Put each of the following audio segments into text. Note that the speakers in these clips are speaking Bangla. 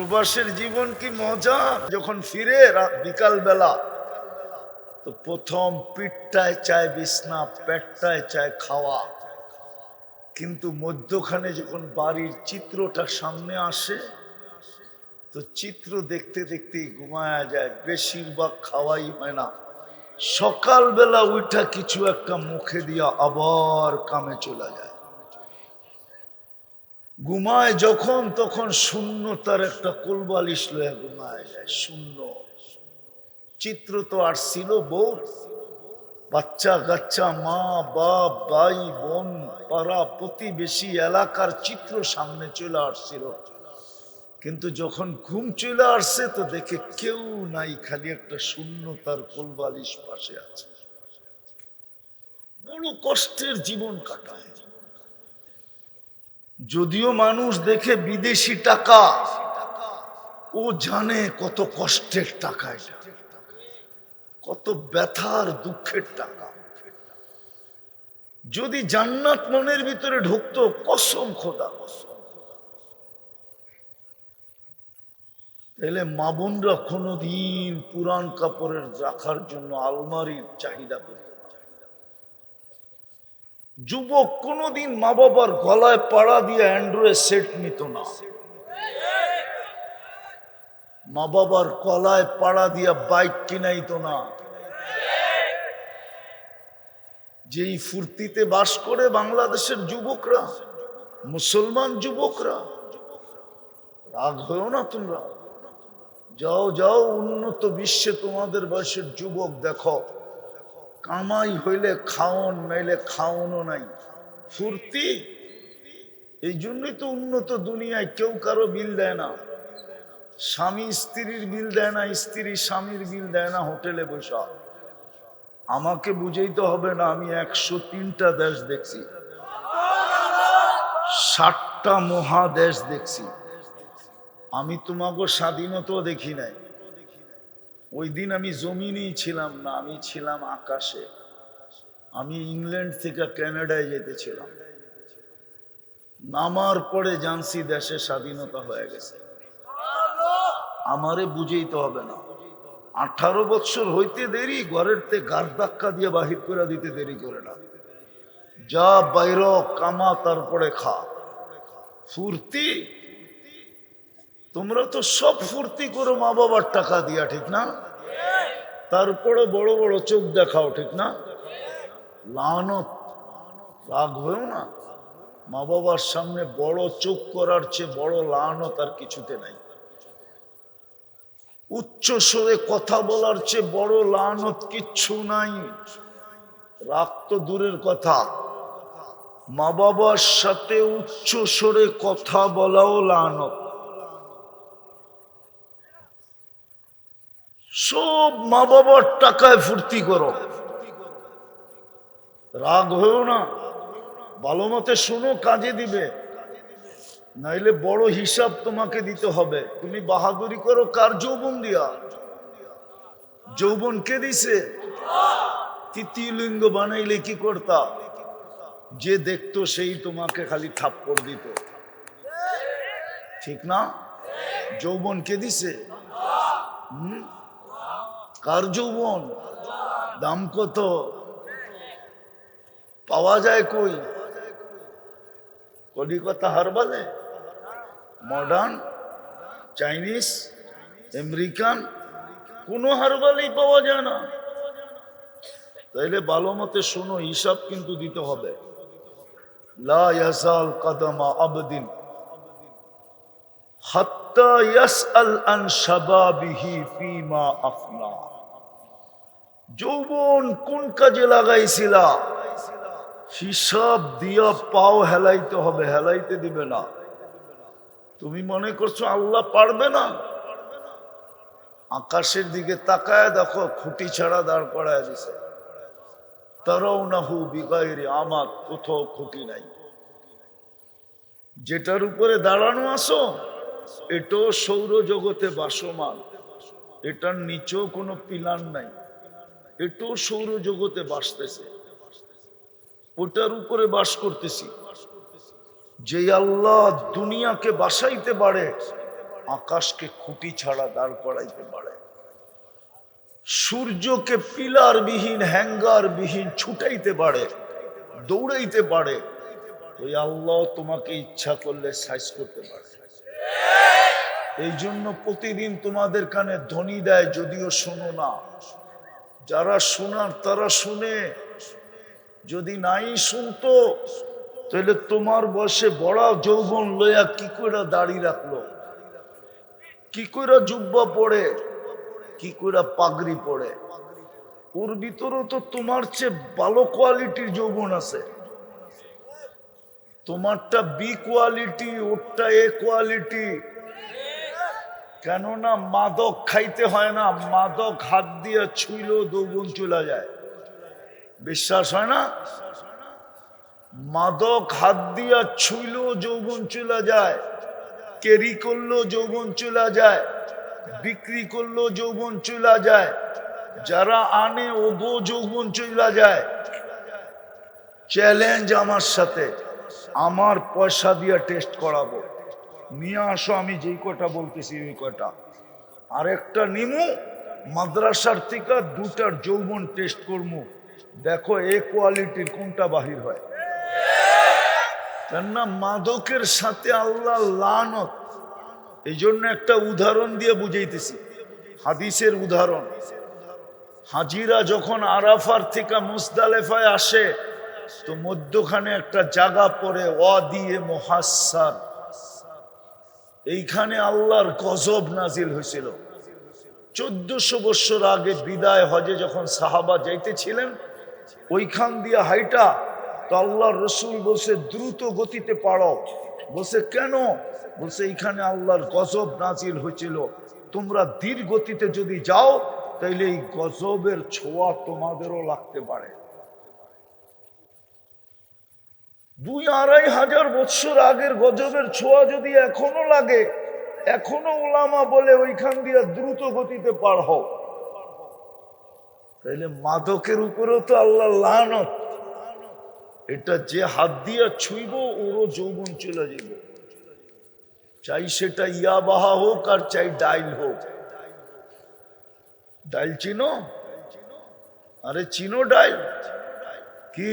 প্রবাসের জীবন কি মজা? যখন ফিরে বিকাল বেলা তো প্রথম পিঠটায় চায় বিছনা, পেটটায় চায় খাওয়া। কিন্তু মধ্যখানে যখন বাড়ির চিত্রটা সামনে আসে, তো চিত্র দেখতে দেখতেই ঘুমায়া যায়। বেশিরভাগ খাওয়াই হয় না। সকালবেলা উঠা কিছু একটা মুখে দিয়া আবার কামে চলে যায়। ঘুমায় যখন, তখন শূন্য তার একটা কোলবালিশ লয়ে ঘুমায় যায়, শূন্য। চিত্র তো আর ছিল বউ। বাচ্চা কাচ্চা, মা, বাপ, ভাই, বোন, পাড়া, প্রতিবেশী, এলাকার চিত্র সামনে চলে আসছিল। কিন্তু যখন ঘুম চলে আসছে, তো দেখে কেউ নাই, খালি একটা শূন্য তার কোলবালিশ পাশে আছে। বড় কষ্টের জীবন কাটায়। যদিও মানুষ দেখে বিদেশি টাকা, ও জানে কত কষ্টের টাকা এটা। কত ব্যথার, দুঃখের টাকা। যদি জান্নাত মনের ভিতরে ঢুকতো, কসম খোদা। কসম তাহলে মা বোনরা কোনোদিন পুরান কাপড়ের রাখার জন্য আলমারির চাহিদা করতো। যুবক কোনোদিন মা বাবার গলায় পাড়া দিয়ে অ্যান্ড্রয়েড সেট নিত না। মা বাবার কলায় পাড়া দিয়া বাইক কিনাইত না। যেই ফুর্তিতে বাস করে বাংলাদেশের যুবকরা, মুসলমান যুবকরা, রাগ হয়েও না তোমরা। যাও যাও, উন্নত বিশ্বে তোমাদের বয়সের যুবক দেখো। কামাই হইলে খাওন, নাইলে খাওনও নাই। ফুর্তি? এই জন্যই তো উন্নত দুনিয়ায় কেউ কারও বিল দেয় না। স্বামী স্ত্রীর বিল দেয় না, স্ত্রী স্বামীর বিল দেয় না হোটেলে বসা। আমাকে বুঝেইতে হবে না, আমি একশো তিনটা দেশ দেখছি। ষাটটা মহাদেশ দেখছি। আমি তোমাকে স্বাধীনতাও দেখি নাই। ওই দিন আমি জমিনেই ছিলাম না, আমি ছিলাম আকাশে। আমি ইংল্যান্ড থেকে কানাডায় যেতেছিলাম। নামার পরে জানছি দেশে স্বাধীনতা হয়ে গেছে। আমারে বুঝেই তো হবে না। আঠারো বছর হইতে দেরি ঘরের তে গার ধাক্কা দিয়ে বাহির করে দিতে দেরি করে না। যা বাইর, কামা, তারপরে খা। ফুর্তি তোমরা তো সব ফুর্তি করো মা বাবার টাকা দিয়া, ঠিক না? তারপরে বড় বড় চোখ দেখাও, ঠিক না? লানত, রাগ হয়েও না? মা বাবার সামনে বড় চোখ করার চেয়ে বড় লানত আর কিছুতে নাই। উচ্চ স্বরে কথা বলার চেয়ে বড় লানত কিচ্ছু নাই। রাগ তো দূরের কথা। মা বাবার সাথে উচ্চ স্বরে কথা বলাও লানত। সব মা বাবার টাকায় ফুর্তি করো। রাগ হয়েও না। ভালো মতে শোনো, কাজে দিবে। নাইলে বড় হিসাব তোমাকে দিতে হবে। তুমি বাহাদুরি করো, কার যৌবন দিয়া? যৌবন কে দিছে? তৃতীয় লিঙ্গ বানাইলে কি করতা? যে দেখতো সেই তোমাকে খালি থাপ্পড় দিত। ঠিক না? যৌবন কে দিছে? কার যৌবন দাম কত? পাওয়া যায় কই? কলিকতা হারবালে? মডার্ন? চাইনিজ? আমেরিকান? কোনো হারবালেই পাওয়া যায় না। তাইলে ভালো মতে শোনো, হিসাব কিন্তু দিতে হবে। লা ইয়াসাল কাদামা আবদিন। হাত্তা ইয়াসআল আন শাবাবিহি ফিমা আফনা। যৌবন কোন কাজে লাগাইছিলা? হিসাব দিয়া পাও হেলাইতে হবে, হেলাইতে দিবে না। তুমি মনে করছ আল্লাহ পারবে না? আকাশের দিকে তাকায় দেখো, খুঁটি ছাড়া দাঁড় করায় দিছে। তারাও না হু আমার কোথাও খুঁটি নাই। যেটার উপরে দাঁড়ানো আসো এটাও সৌর জগতে বাসমান। এটার নিচেও কোনো পিলার নাই। এটাও সৌর জগতে বাসতেছে। ওটার উপরে বাস করতেছি। যে আল্লাহ দুনিয়াকে বাসাইতে পারে, আকাশকে খুঁটি ছাড়া দাঁড় করাইতে পারে। সূর্যকে পিলার বিহীন হ্যাঙ্গার বিহীন ছুটাইতে পারে, দৌড়াইতে পারে। ওই আল্লাহ তোমাকে ইচ্ছা করলে সাইজ করতে পারে। এই জন্য প্রতিদিন তোমাদের কানে ধ্বনি দেয়, যদিও শোনো না। যারা শোনার তারা শুনে। যদি নাই শুনতো, তাহলে তোমার বয়সে বড় যৌবন লইয়া কি করে দাড়ি রাখল? কি করে জুব্বা পড়ে? কি করে পাগড়ি পড়ে? ওর ভিতরেও তো তোমার চেয়ে ভালো কোয়ালিটির যৌবন আছে। তোমারটা বি কোয়ালিটি ওরটা এ কোয়ালিটি কেননা মাদক খাইতে হয় না, মাদক হাত দিয়ে ছুইলেও দৌগুন চলে যায়। বিশ্বাস হয় না? মাদক হাত দিয়া ছুইলেও যৌবন চলে যায়, কেরি করলেও যৌবন চলে যায়, বিক্রি করলেও যৌবন চলে যায়, যারা আনে ওগো যৌবন চলে যায়। চ্যালেঞ্জ আমার সাথে, আমার পয়সা দিয়ে টেস্ট করাবো। নিয়ে আসো, আমি যেই কটা বলতেছি ওই কটা আরেকটা নিমু, মাদ্রাসার থেকে দুটার যৌবন টেস্ট করব দেখো, এ কোয়ালিটির কোনটা বাহির হয়। কেননা মাদকের সাথে আল্লাহ লানত। এই জন্য একটা উদাহরণ দিয়ে বুঝাইতেছি। হাদিসের উদাহরণ। হাজিরা যখন আরাফার থেকে মুসদালেফায় আসে, তো মধ্যখানে একটা জায়গা পরে অ মহাসার এইখানে আল্লাহর গজব নাজিল হয়েছিল। চোদ্দশো বৎসর আগে বিদায় হজে যখন সাহাবা যাইতেছিলেন, ওইখান দিয়ে হাইটা তো আল্লাহর রসুল বলছে, দ্রুত গতিতে পারো। বলছে, কেন? বলছে, এইখানে আল্লাহর গজব নাজিল হয়েছিল। তোমরা ধীর গতিতে যদি যাও, তাইলে এই গজবের ছোঁয়া তোমাদেরও লাগতে পারে। দুই আড়াই হাজার বৎসর আগের গজবের ছোঁয়া যদি এখনও লাগে, এখনও ওলামা বলে ওইখান দিয়ে দ্রুত গতিতে পার হও। তাইলে মাদকের উপরেও তো আল্লাহ লানত। এটা যে হাত দিয়ে ছুইব, ওরও যৌবন চলে যাব চাই সেটা ইয়াবাহা হোক আর চাই ডাইল হোক। ডাইল চিনো? আরে চিনো ডাইল? কি?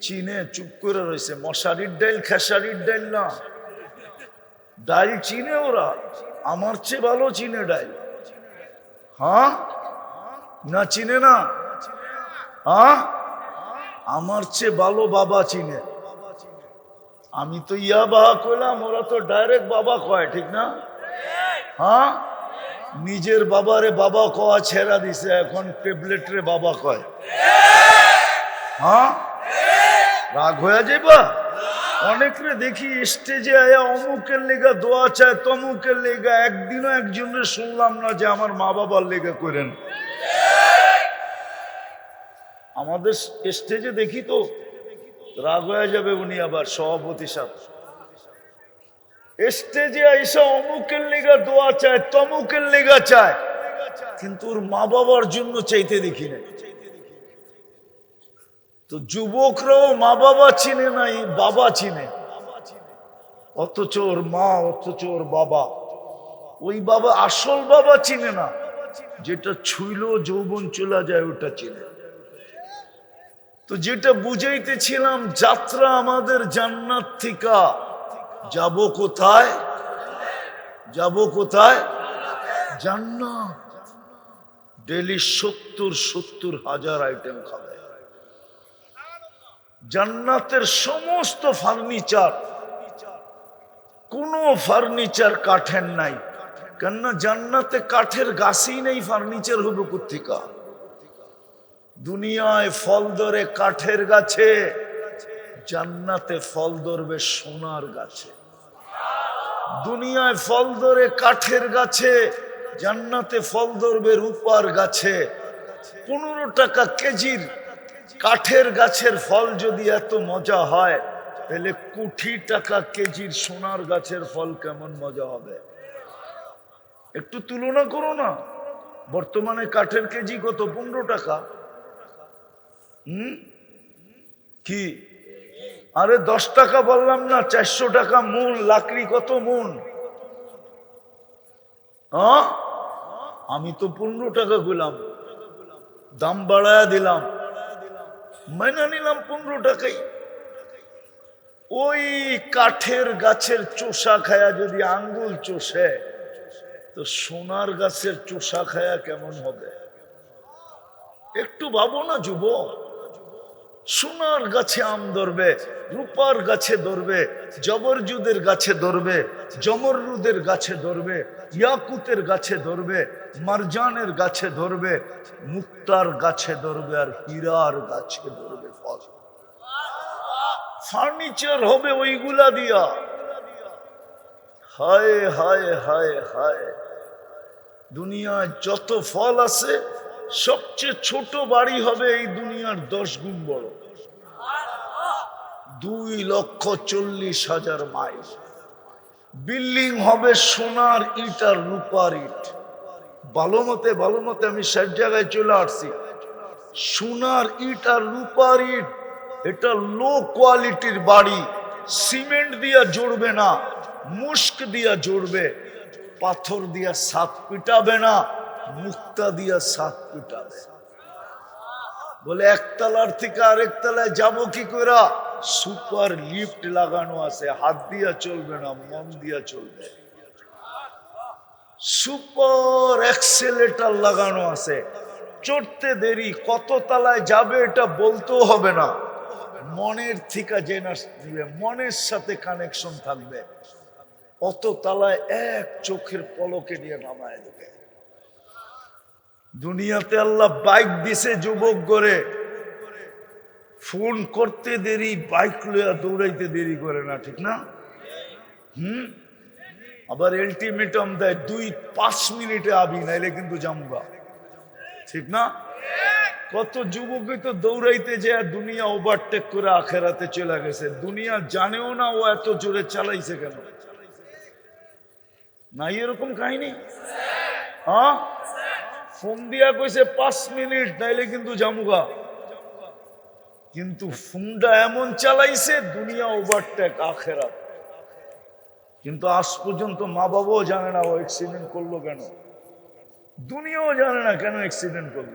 চিনে চুপ করে রয়েছে। মশারির ডাইল খেসারির ডাইল না। ডাইল চিনে ওরা। আমার চেয়ে ভালো চিনে ডাইল হ্যাঁ? না চিনে না? হ্যাঁ? আমার চেয়ে ভালো বাবা চিনে। আমি তো ইয়া বাবা কইলাম, ওরা তো ডাইরেক্ট বাবা কয়, ঠিক না? হ্যাঁ? নিজের বাবারে বাবা কওয়া ছেড়া দিছে, এখন ট্যাবলেটরে বাবা কয়। হ্যাঁ? রাগ হয়ে যাইবা? অনেকরে দেখি স্টেজে আয়া অমুকের লেগা দোয়া চায়, তমুকের লেগা। একদিনও একজনের শুনলাম না যে আমার মা বাবার লেগা করেন। আমাদের স্টেজে দেখি তো, রাগ হয়ে যাবে উনি আবার, সভাপতি সাহেব। স্টেজে আইসা অমুকের লেগা দোয়া চায়, তমুকের লেগা চায়। কিন্তু ওর মা বাবার জন্য চাইতে দেখি না তো যুবকরাও মা বাবা চিনে নাই বাবা চিনে। অথচ ওর মা, অথচ ওর বাবা। ওই বাবা আসল বাবা চিনে না, যেটা ছুইল যৌবন চলে যায়, ওটা চিনে। তো যেটা বুঝাইতেছিলাম, যাত্রা আমাদের জান্নাত থেকে। যাব কোথায়? যাব কোথায়? জান্নাত। ডেলি সত্তর সত্তর হাজার আইটেম খাবে। জান্নাতের সমস্ত ফার্নিচার, কোনো ফার্নিচার কাঠের নাই। কেননা জান্নাতে কাঠের গাছই নেই, ফার্নিচার হবে কোথেকা দুনিয়ায় ফল ধরে কাঠের গাছে, জান্নাতে ফল ধরবে সোনার গাছে। দুনিয়ায় ফল ধরে কাঠের গাছে, জান্নাতে ফল ধরবে রূপার গাছে। পনেরো টাকা কেজির কাঠের গাছের ফল যদি এত মজা হয়, তাহলে কোটি টাকা কেজির সোনার গাছের ফল কেমন মজা হবে? একটু তুলনা করো না। বর্তমানে কাঠের কেজি কত? পনেরো টাকা। হুম? কি? আরে দশ টাকা বললাম না, চারশো টাকা মূল, লাকড়ি কত মূল? আমি তো পনেরো টাকা গুলাম। দাম বাড়ায়া দিলাম। মাইনা নিলাম পনেরো টাকাই। ওই কাঠের গাছের চোষা খায়া যদি আঙ্গুল চষে, তো সোনার গাছের চোষা খায়া কেমন হবে? একটু ভাবো না যুব সোনার গাছে আম ধরবে। রূপার গাছে ধরবে, জবরজুদের গাছে ধরবে, জমররুদের গাছে ধরবে, ইয়াকুতের গাছে ধরবে, মারজানের গাছে ধরবে, মুক্তার গাছে ধরবে আর হীরার গাছে ধরবে ফল। ফার্নিচার হবে ওইগুলা দিয়া। হায় হায় হায় হায়। দুনিয়ায় যত ফল আছে, সবচেয়ে ছোট বাড়ি হবে এই দুনিয়ার দশ গুণ বড়। দুই লক্ষ চল্লিশ হাজার মাইল। বিল্ডিং হবে সোনার ইট আর রূপার ইট ভালো মতে ভালো মতে আমি সব জায়গায় চলে আসছি। সোনার ইট আর রূপার ইট এটা লো কোয়ালিটির বাড়ি। সিমেন্ট দিয়া জড়বে না মুস্ক দিয়া জড়বে। পাথর দিয়া সাত পিটাবে না, মুক্তা দিয়া সাত পিটাবে। বলে, একতলার থেকে আরেকতলায় যাব কি করে সুপার লিফট লাগানো আছে, হাত দিয়া চলবে না, মন দিয়া চলবে। সুপার এক্সেলেটার লাগানো আছে। চড়তে দেরি, কত তালায় যাবে এটা বলতেও হবে না। মনের থেকে জেনা দিবে, মনের সাথে কানেকশন থাকবে। অত তালায় এক চোখের পলকে নিয়ে নামায় দেবে। দুনিয়াতে আল্লাহ বাইক দিছে যুবক করে ফোন করতে দেরি, বাইক লইয়া দৌড়াইতে দেরি করে না, ঠিক না? হুম? আবার এলটিমেটাম দেয়, দুই পাঁচ মিনিটে আবি, নাইলে কিন্তু জামগা। ঠিক না? কত যুবকই তো দৌড়াইতে যায়, দুনিয়া ওভারটেক করে আখেরাতে চলে গেছে। দুনিয়া জানেও না ও এত জোরে চালাইছে কেন। নাই এরকম কাহিনী? হ্যাঁ? ফোন দিয়া কইছে, পাঁচ মিনিট, নাইলে কিন্তু জামুগা। কিন্তু ফোনটা এমন চালাইছে, দুনিয়া ওভারটেক আখেরাত। কিন্তু আজ পর্যন্ত মা বাবাও জানে না ও অ্যাক্সিডেন্ট করল কেন। দুনিয়াও জানে না কেন অ্যাক্সিডেন্ট করল।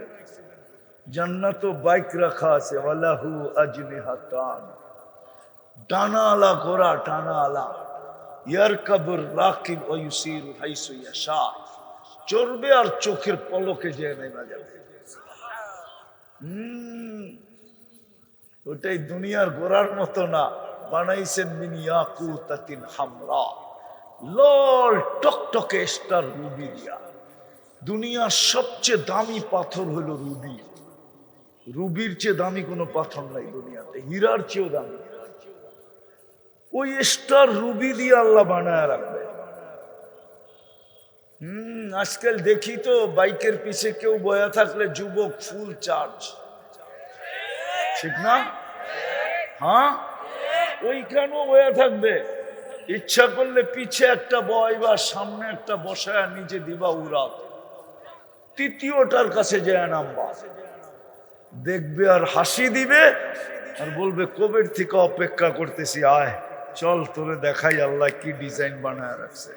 জান্নাত বাইক রাখা আছে ওয়ালাহু আজনিহাতান ডানা আলা ঘোড়া টানা আলা ইয়ারকাবুর রাকিব ও ইউসির হাইসু ইয়াশা। চড়বে আর চোখের পলকে যে নেমা যাবে। হুম ওটাই দুনিয়ার গোড়ার মতো না। বানাইছেন মিন ইয়াকুতাতিন হামরা। লাল টকটকে স্টার রুবি দিয়া। দুনিয়ার সবচেয়ে দামি পাথর হলো রুবি। রুবির চেয়ে দামি কোনো পাথর নাই দুনিয়াতে, হীরার চেয়েও দামি। ওই স্টার রুবি দিয়ে আল্লাহ বানায় রাখবে। হম, আজকাল দেখি তো বাইকের পিছে কেউ বয়া থাকলে যুবক ফুল চার্জ ঠিক না? হ্যাঁ? ওইখানেও বয়া থাকবে। ইচ্ছা করলে পিছে একটা বয় বা সামনে একটা বসায় নিচে দিবা উড়াত তৃতীয়টার কাছে যায় নামবা দেখবে আর হাসি দিবে আর বলবে, কবের থেকে অপেক্ষা করতেছি, আয়, চল তোরে দেখাই আল্লাহ কি ডিজাইন বানায় রাখছে।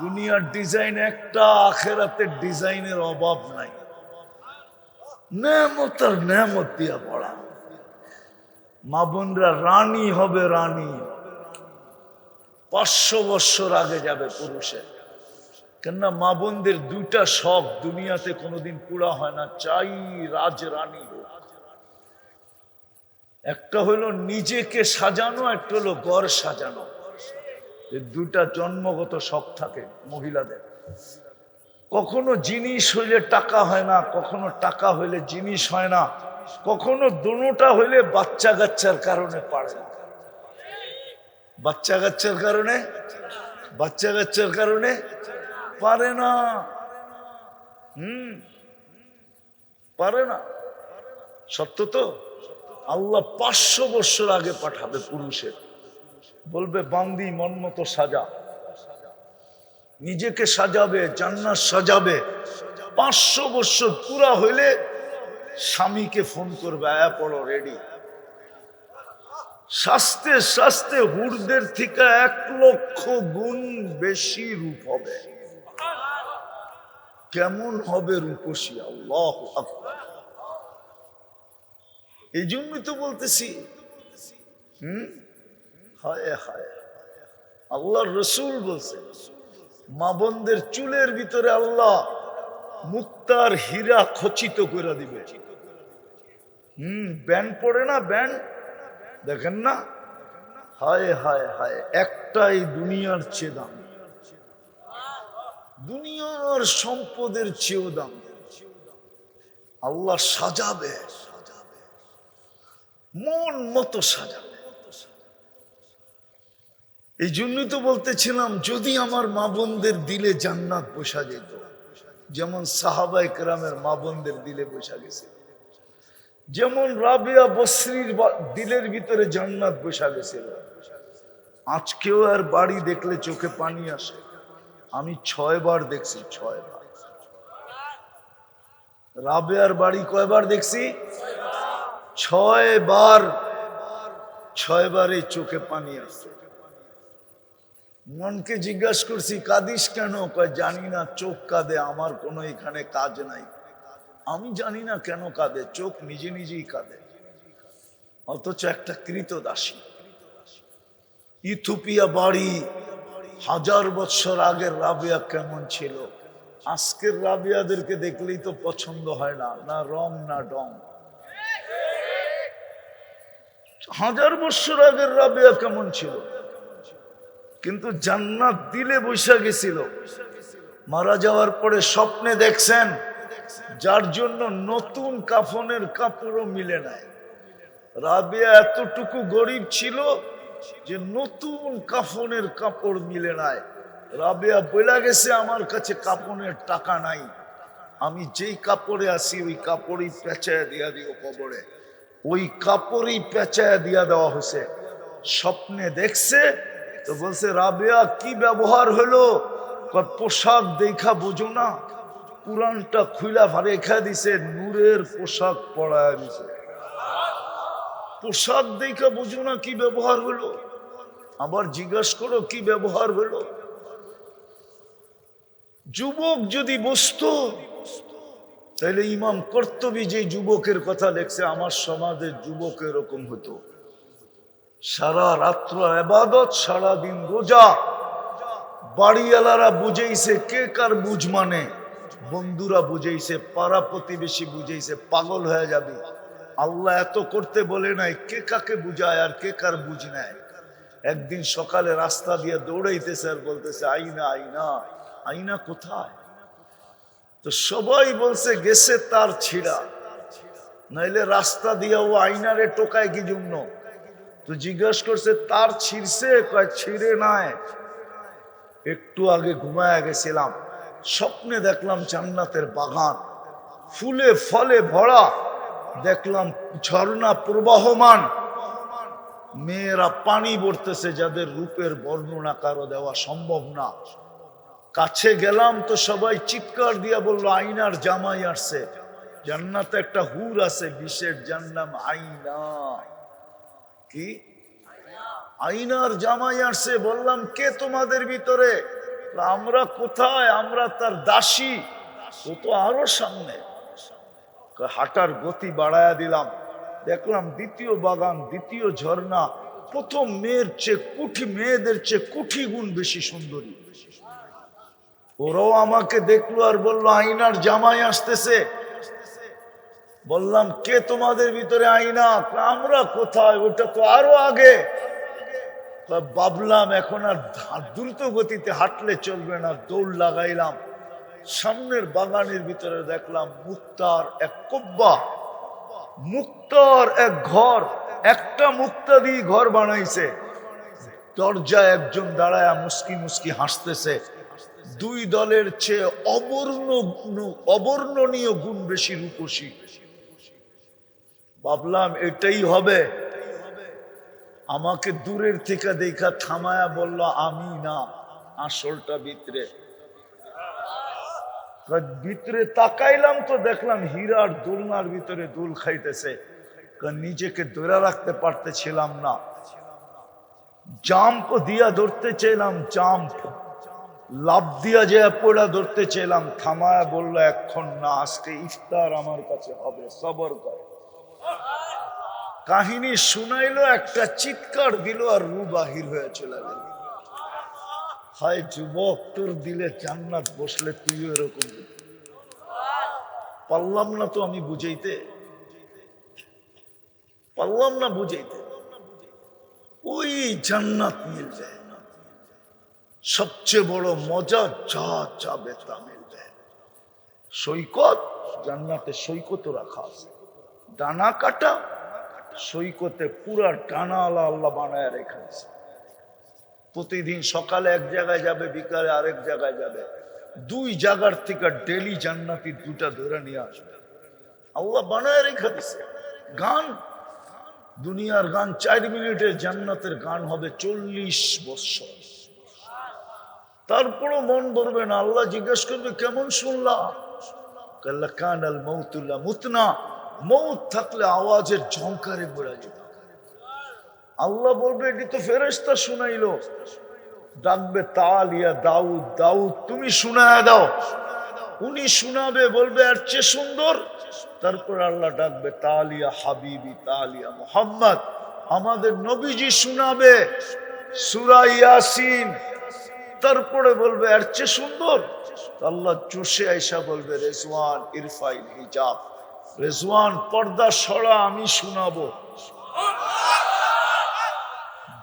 দুনিয়ার ডিজাইন একটা, আখেরাতের ডিজাইনের অভাব নাই। নেমত আর নেমত দিয়া পড়া। মা বোনরা রানী হবে রানী। পাঁচশো বৎসর আগে যাবে পুরুষের। কেননা মা বোনদের দুইটা শখ, দুনিয়াতে কোনোদিন পুরা হয় না, চাই রাজ রানী হোক। একটা হলো নিজেকে সাজানো, একটা হলো গড় সাজানো। দুইটা জন্মগত শখ থাকে মহিলাদের। কখনো জিনিস হইলে টাকা হয় না, কখনো টাকা হইলে জিনিস হয় না, কখনো দুটা হইলে বাচ্চা কাচ্চার কারণে পারে না। বাচ্চা কাচ্চার কারণে? বাচ্চা কাচ্চার কারণে? পারে না। হুম। পারে না। সত্য তো? আল্লাহ পাঁচশো বছর আগে পাঠাবে পুরুষের। বলবে, বান্দি, মন মতো সাজা। নিজেকে সাজাবে, জান্নাত সাজাবে। পাঁচশো বছর পুরা হইলে স্বামীকে ফোন করবে, আয়া পড়ো রেডি শাস্তে শাস্তে হুরদের থেকে এক লক্ষ গুণ বেশি রূপ হবে। কেমন হবে রূপসী? আল্লাহ এই জন্যই তো বলতেছি। হুম? হায় হায়। আল্লাহর রসুল বলছে। মা বোনদের চুলের ভিতরে আল্লাহ মুক্তার হীরা খচিত করে দিবে। হুম ব্যান্ড পড়ে না ব্যান্ড দেখেন না? হায় হায় হায়, একটাই দুনিয়ার চেয়ে দাম। দুনিয়ার সম্পদের চেয়েও দাম। আল্লাহ সাজাবে। মন মতো সাজাবে। এই জন্যই তো বলতেছিলাম, যদি আমার মা বোনদের দিলে জান্নাত বসা যেত। যেমন সাহাবাই কেরামের মা বোনদের দিলে বসা গেছে। যেমন রাবিয়া বসরির দিলের ভিতরে জান্নাত বসা গেছিল আজকেও আর বাড়ি দেখলে চোখে পানি আসে। আমি ছয় বার দেখছি ছয় বার রাবেয়ার বাড়ি কয়বার দেখছি? ছয় বার ছয় বারে চোখে পানি আসে। মনকে জিজ্ঞাসা করছি, কাঁদিস কেন? জানি না, চোখ কাঁদে, আমার কোনো এখানে কাজ নাই। আমি জানি না কেন কাঁদে, চোখ নিজে নিজেই কাঁদে। অথচ একটা কৃত দাসী ইথুপিয়া বাড়ি হাজার বছর আগের রাবিয়া কেমন ছিল? আজকের রাবিয়াদেরকে দেখলেই তো পছন্দ হয় না না রং, না ডং। হাজার বছর আগের রাবিয়া কেমন ছিল? কিন্তু জান্নাত দিলে বৈশা গেছিল। মারা যাওয়ার পরে স্বপ্নে দেখছেন, যার জন্য নতুন কাফনের কাপড়ও মিলে নাই। রাবিয়া এতটুকু গরিব ছিল যে নতুন কাফনের কাপড় মিলে নাই। রাবিয়া বইলা গেছে, আমার কাছে কাপনের টাকা নাই। আমি যেই কাপড়ে আসি ওই কাপড়ই পেঁচায় দিয়া দিও কবরে। ওই কাপড়ই পেঁচায় দিয়া দেওয়া হয়েছে। স্বপ্নে দেখছে তো বলছে রাবিয়া, কি ব্যবহার হলো? পোশাক দেখা বুঝো না। পুরানটা খুইলা রেখা দিছে, নূরের পোশাক পরায় দিছে পোশাক দেখা বোঝো না কি ব্যবহার হলো? আবার জিজ্ঞাসা করো, কি ব্যবহার হলো? যুবক যদি বসতো তাহলে ইমাম কর্তবী যে যুবকের কথা লেখছে, আমার সমাজের যুবক এরকম হতো। সারা রাত্র আবাদত, সারা দিন রোজা। বাড়িওয়ালারা বুঝেইছে কে কার বুঝ মানে। বন্ধুরা বুঝেইছে, পাড়া প্রতিবেশী বুঝেইছে, পাগল হয়ে যাবে। আল্লাহ এত করতে বলে নাই কে কাকে বুঝায় আর কে কার বুঝ নেয়। একদিন সকালে রাস্তা দিয়ে দৌড়াইতেছে আর বলতেছে, আইনা আইনা আইনা কোথায়? তো সবাই বলছে, গেছে তার ছিড়া। নাইলে রাস্তা দিয়ে ও আইনারে টোকায় কি জন্য? তো জিজ্ঞাসা করছে, তার ছিঁড়ছে? কয়, ছিঁড়ে নাই। একটু আগে ঘুমায় গেছিলাম, স্বপ্নে দেখলাম জান্নাতের বাগান, ফুলে ফলে ভরা, দেখলাম ঝর্ণা প্রবাহমান, মেয়েরা পানি পড়তেছে যাদের রূপের বর্ণনা কারও দেওয়া সম্ভব না। কাছে গেলাম তো সবাই চিৎকার দিয়া বলল আইনার জামাই আসছে। জান্নাতে একটা হুর আছে বিশের যার নাম আইনা কি? আইনার জামাই আসছে, বললাম, কে তোমাদের ভিতরে? আমরা কোথায়? আমরা তার দাসী। ও তো আরও সামনে। হাঁটার গতি বাড়ায়া দিলাম। দেখলাম দ্বিতীয় বাগান, দ্বিতীয় ঝর্ণা, প্রথম মেয়ের চেয়ে কুঠি, মেয়েদের চেয়ে কুঠি গুণ বেশি সুন্দরী। ওরাও আমাকে দেখল আর বলল, আইনার জামাই আসতেছে। বললাম, কে তোমাদের ভিতরে আইনা? আমরা কোথায়? ওটা তো আরও আগে। ভাবলাম, এখন আর দ্রুত গতিতে হাঁটলে চলবে না। দৌড় লাগাইলাম। সামনের বাগানের ভিতরে দেখলাম, মুক্তার এক কব্বা। মুক্তার এক ঘর। একটা মুক্তা দিয়ে ঘর বানাইছে। দরজায় একজন দাঁড়ায় মুস্কি মুস্কি হাসতেছে। দুই দলের চেয়ে অবর্ণ, অবর্ণনীয় গুণ বেশি রূপসী। ভাবলাম এটাই হবে। আমাকে দূরের থেকে দেখা থামায়া বলল, আমি না, আসলটা ভিতরে। ভিতরে তাকাইলাম তো দেখলাম হীরার দোলনার ভিতরে দোল খাইতেছে। নিজেকে ধরে রাখতে পারতেছিলাম না। জাম্প দিয়া ধরতে চাইলাম, জাম্প। লাভ দিয়া যে পোড়া ধরতে চাইলাম, থামায় বলল, এখন না, আজকে ইফতার আমার কাছে হবে, সবর কর। কাহিনী শুনাইলো, একটা চিৎকার দিল আর রু বাহির হয়ে চলে গেল। হায় যুবক, তোর দিলে জান্নাত বসলে তুইও এরকম। পারলাম না তো আমি বুঝাইতে। পারলাম না বুঝাইতে। ওই জান্নাত মিলবে সবচেয়ে বড় মজা যা যাবে তা মিলবে সৈকত জান্নাতে সৈকত রাখা আছে। ডানা কাটা, সৈকতে পুরা ডানা আল্লাহ আল্লাহ বানায় রেখেছে। প্রতিদিন সকালে এক জায়গায় যাবে, বিকালে আরেক জায়গায় যাবে। দুই জায়গার থেকে ডেলি জান্নাতি দুটা ধরে নিয়ে আসবে। আল্লাহ বানায় রেখে দিছে গান, দুনিয়ার গান, চার মিনিটের জান্নাতের গান হবে চল্লিশ বৎসর তারপরও মন ধরবে না। আল্লাহ জিজ্ঞেস করবে, কেমন শুনলাম? কাল্লা কান আল মৌতুল্লাহ মুতনা। মৌত থাকলে আওয়াজের ঝঙ্কারে বেড়া যেত। আল্লাহ বলবে, এটি তো ফেরেস্তা শুনাইলো। ডাকবে তালিয়া দাউদ দাউদ, তুমি শুনায় দাও। উনি শুনাবে, বলবে, আর চেয়ে সুন্দর। তারপর আল্লাহ ডাকবে, তালিয়া হাবিবি, তালিয়া মোহাম্মদ, আমাদের নবীজি শুনাবে সুরা ইয়াসিন। তারপরে বলবে, আর চেয়ে সুন্দর? আল্লাহ চষে আইসা বলবে, রেজওয়ান ইরফাইল হিজাব। রেজওয়ান, পর্দা সরা, আমি শুনাবো।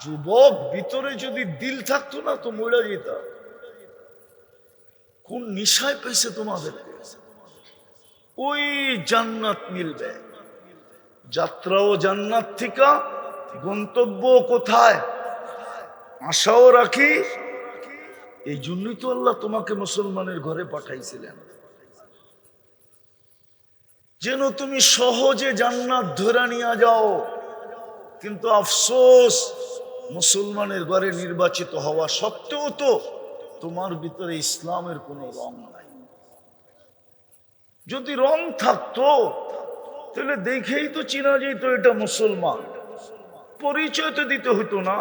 যুবক, ভিতরে যদি দিল থাকতো না, তো মরে যেত কোন নিশায় পেয়েছে তোমাদের ওই জান্নাত মিলবে। যাত্রাও জান্নাত থেকে গন্তব্য কোথায়? আশাও রাখি। এই জন্যই তো আল্লাহ তোমাকে মুসলমানের ঘরে পাঠাইছিলেন। যেন তুমি সহজে জান্নাত ধরে নিয়ে যাও। কিন্তু আফসোস, মুসলমানের ঘরে নির্বাচিত হওয়া সত্ত্বেও তো তোমার ভিতরে ইসলামের কোনো রং নাই। যদি রং থাকতো, তাহলে দেখেই তো চিনা যেত এটা মুসলমান। পরিচয় তো দিতে হতো না।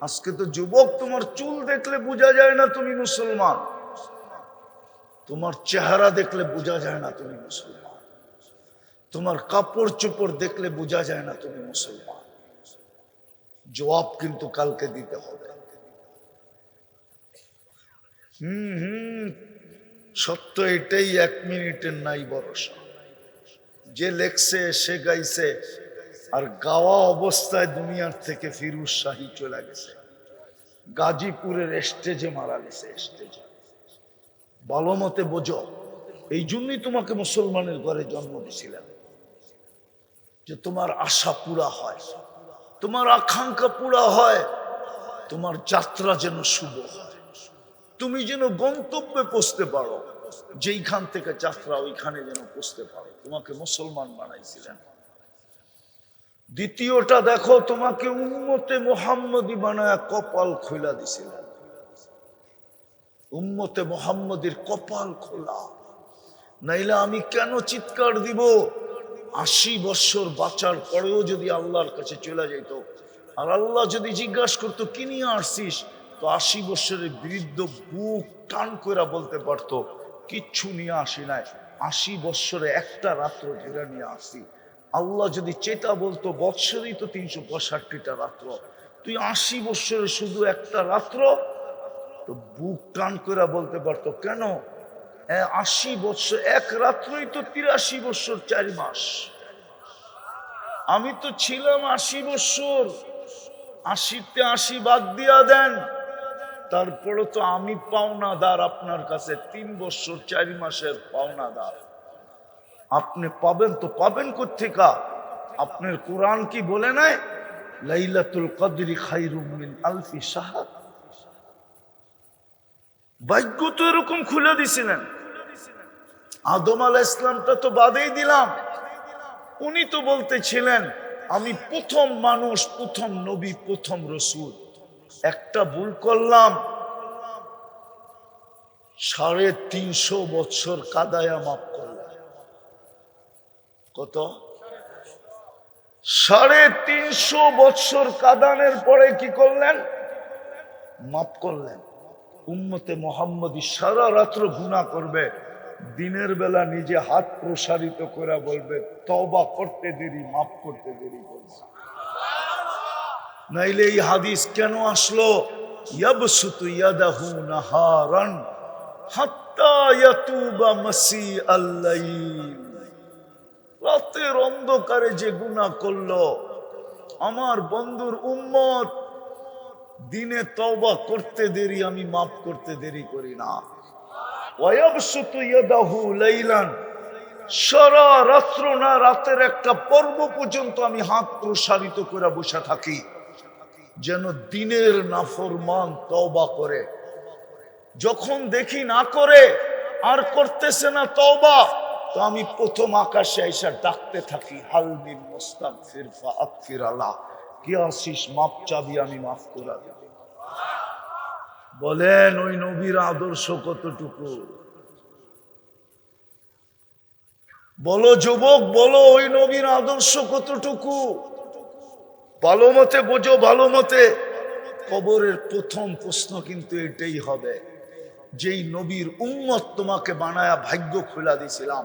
আজকে তো যুবক তোমার চুল দেখলে বোঝা যায় না তুমি মুসলমান। তোমার চেহারা দেখলে বোঝা যায় না তুমি মুসলমান। তোমার কাপড় চোপড় দেখলে বোঝা যায় না তুমি মুসলমান। জবাব কিন্তু কালকে দিতে হবে। হুম হুম, সত্য এটাই এক মিনিটের নাই ভরসা। যে লেখছে, সে গাইছে, আর গাওয়া অবস্থায় দুনিয়ার থেকে ফিরুজ শাহী চলে গেছে। গাজীপুরের স্টেজে মারা গেছে, স্টেজে। ভালো মতে বোঝো, এই জন্যই তোমাকে মুসলমানের ঘরে জন্ম দিয়েছিলাম যে তোমার আশা পুরা হয়, তোমার আকাঙ্ক্ষা পুরা হয়, তোমার যাত্রা যেন শুভ হয়। তুমি যেন গন্তব্যে পৌঁছতে পারো, যেইখান থেকে যাত্রা ওইখানে যেন পৌঁছতে পারো। তোমাকে মুসলমান বানাইছিলেন। দ্বিতীয়টা দেখো, তোমাকে উম্মতে মোহাম্মদী বানায় কপাল খোলা দিছিলেন। উম্মতে মোহাম্মদীর কপাল খোলা। নাইলে আমি কেন চিৎকার দিব? আশি বৎসর বাঁচার পরেও যদি আল্লাহর কাছে চলে যেত আর আল্লাহ যদি জিজ্ঞাসা করতো, কি নিয়ে আসছিস? তো আশি বৎসরের বৃদ্ধ বুক টান করে বলতে পারতো, কিচ্ছু নিয়ে আসি নাই। আশি বৎসরে একটা রাত্র ধরে নিয়ে আসি আল্লাহ যদি চেতা বলতো, বৎসরই তো তিনশো পঁয়ষট্টিটা রাত্র। তুই আশি বৎসরে শুধু একটা রাত্র? তো বুক টান করে বলতে পারতো, কেন? আশি বৎসর, এক রাত্রই তো তিরাশি বৎসর, চার মাস। আমি তো ছিলাম আশি বৎসর। আশিতে আশি বাদ দিয়া দেন। তারপরে তো আমি পাওনাদার আপনার কাছে, তিন বৎসর, চার মাসের পাওনাদার। আপনি পাবেন তো পাবেন কোথেকা আপনার কোরআন কি বলে নাই? লাইলাতুল কদরি খাইরুম মিন আলফি সাহাব ভাগ্য তো এরকম খুলে দিছিলেন। আদম আল ইসলামটা তো বাদেই দিলাম। উনি তো বলতেছিলেন, আমি প্রথম মানুষ, প্রথম নবী, প্রথম রসুল। একটা ভুল করলাম। সাড়ে তিনশো বছর কাদায়া মাফ করলাম। কত? সাড়ে তিনশো বছর কাদানের পরে কি করলেন? মাফ করলেন। উম্মতে মোহাম্মদ সারা রাত্র গুণা করবে, দিনের বেলা নিজে হাত প্রসারিত করে বলবে তবা করতে দেরি, মাফ করতে দেরি করবে নাইলে এই হাদিস কেন আসলো? রাতের অন্ধকারে যে গুনাহ করল, আমার বন্ধুর উম্মত দিনে তওবা করতে দেরি, আমি মাফ করতে দেরি করি না। সারা রাত্র না রাতের একটা পর্ব পর্যন্ত আমি হাত প্রসারিত করে বসে থাকি, যেন দিনের নাফরমান করে। যখন দেখি না করে, আর করতেছে না তওবা, তো আমি প্রথম আকাশে এসে ডাকতে থাকি হালমিন মোস্তাক ফিরফা আকফির আল্লাহ। কি আসিস? মাপ চাবি আমি মাফ করে দেব। বলেন, ওই নবীর আদর্শ কতটুকু? বলো যুবক, বলো, ওই নবীর আদর্শ কতটুকু? ভালো মতে বোঝো, ভালো মতে। কবরের প্রথম প্রশ্ন কিন্তু এটাই হবে, যেই নবীর উম্মত তোমাকে বানায়া ভাগ্য খোলা দিছিলাম।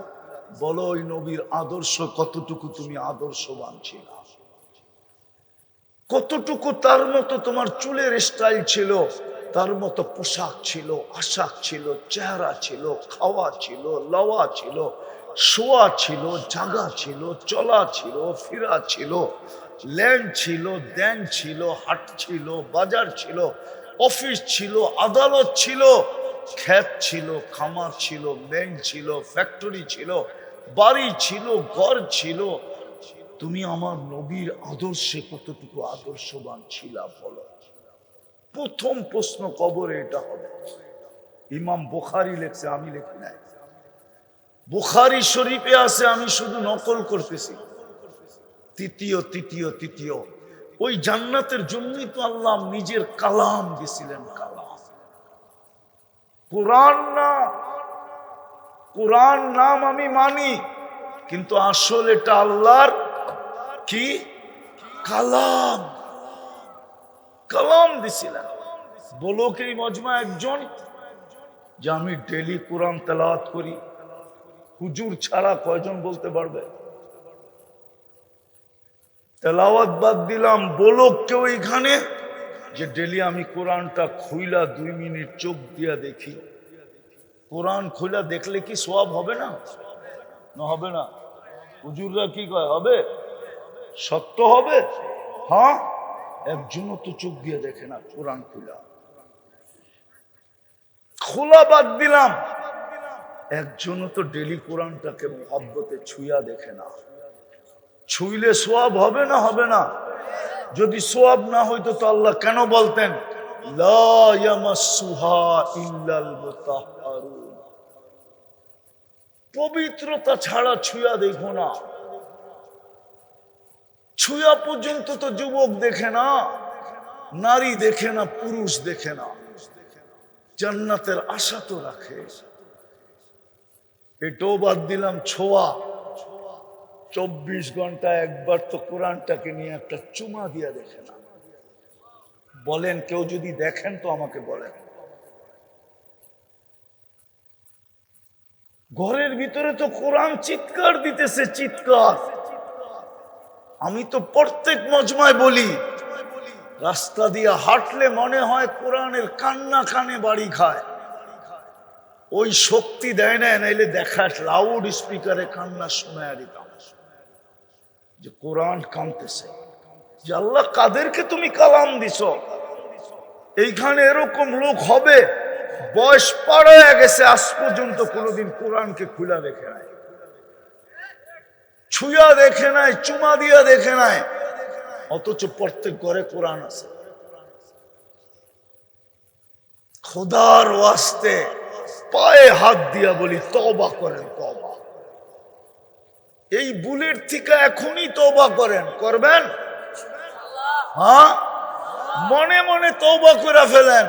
বলো, ওই নবীর আদর্শ কতটুকু? তুমি আদর্শবান ছিল। কতটুকু তার মতো তোমার চুলের স্টাইল ছিল, তার মতো পোশাক ছিল, আশাক ছিল, চেহারা ছিল খাওয়া ছিল, লওয়া ছিল, শোয়া ছিল, জাগা ছিল, চলা ছিল, ফিরা ছিল, ল্যান্ড ছিল, দেন ছিল, হাট ছিল, বাজার ছিল, অফিস ছিল, আদালত ছিল ক্ষেত ছিল, খামার ছিল ব্যাংক ছিল, ফ্যাক্টরি ছিল, বাড়ি ছিল, ঘর ছিল তুমি আমার নবীর আদর্শে কতটুকু আদর্শবান ছিলা বলো। প্রথম প্রশ্ন কবরে এটা হবে। ইমাম বুখারি লেখছে, আমি লেখি নাই। বুখারি শরীফে আছে, আমি শুধু নকল করতেছি। তৃতীয় তৃতীয় তৃতীয়। ওই জান্নাতের জন্যই তো আল্লাহ নিজের কালাম দিছিলেন, কালাম। কোরআন না, কোরআন নাম আমি মানি, কিন্তু আসল এটা আল্লাহর কি? কালাম। কালাম দিছিলেন বলো কি এই মজমা একজন, যে আমি ডেলি কোরআন তেলাওয়াত করি। হুজুর ছাড়া কয়জন বলতে পারবে? তেলাওয়াত বাদ দিলাম বলো কেউ এখানে? যে ডেলি আমি কোরআনটা খুইলা দুই মিনিট চোখ দিয়া দেখি। কোরআন খুইলা দেখলে কি সব হবে না হবে না। হুজুররা কি কয়, হবে? সত্য হবে? হ্যাঁ? একজনও তো চোখ দিয়ে দেখে না, কোরআন খুলা। খোলা বাদ দিলাম। একজনও তো ডেলি কোরআনটাকে মহাব্বতে ছুঁয়া দেখে না। ছুইলে সোয়াব হবে না হবে না? যদি সোয়াব না হইতো তো আল্লাহ কেন বলতেন। পবিত্রতা ছাড়া ছুঁয়া দেখো না। ছুঁয়া পর্যন্ত তো যুবক দেখে না, নারী দেখে না, পুরুষ দেখে না। জান্নাতের আশা তো রাখে। এটাও বাদ দিলাম, ছোঁয়া। চব্বিশ ঘণ্টা একবার তো কোরআনটাকে নিয়ে একটা চুমা দিয়া দেখে না। বলেন, কেউ যদি দেখেন তো আমাকে বলেন। ঘরের ভিতরে তো কোরআন চিৎকার দিতেছে, চিৎকার। আমি তো প্রত্যেক মজমায় বলি, রাস্তা দিয়ে হাঁটলে মনে হয় কোরআনের কান্না কানে বাড়ি খায়। ওই শক্তি দেয় না, নাইলে দেখা লাউড স্পিকারে কান্না শোনায় দিতাম। যে কোরআন কানতেছে। যে আল্লাহ, কাদেরকে তুমি কালাম দিছ? এইখানে এরকম লোক হবে, বয়স পাড়ায় গেছে, আজ পর্যন্ত কোনোদিন কোরআনকে খুলা দেখে নাই। ছুঁয়া দেখে নাই, চুমা দিয়া দেখে নাই। অথচ প্রত্যেক ঘরে কোরআন আছে। খোদার ওয়াস্তে পায়ে হাত দিয়া বলি তবা করেন তবা এই বুলেট থেকে এখনই তবা করেন, করবেন? হ্যাঁ? মনে মনে তবা করে ফেলেন।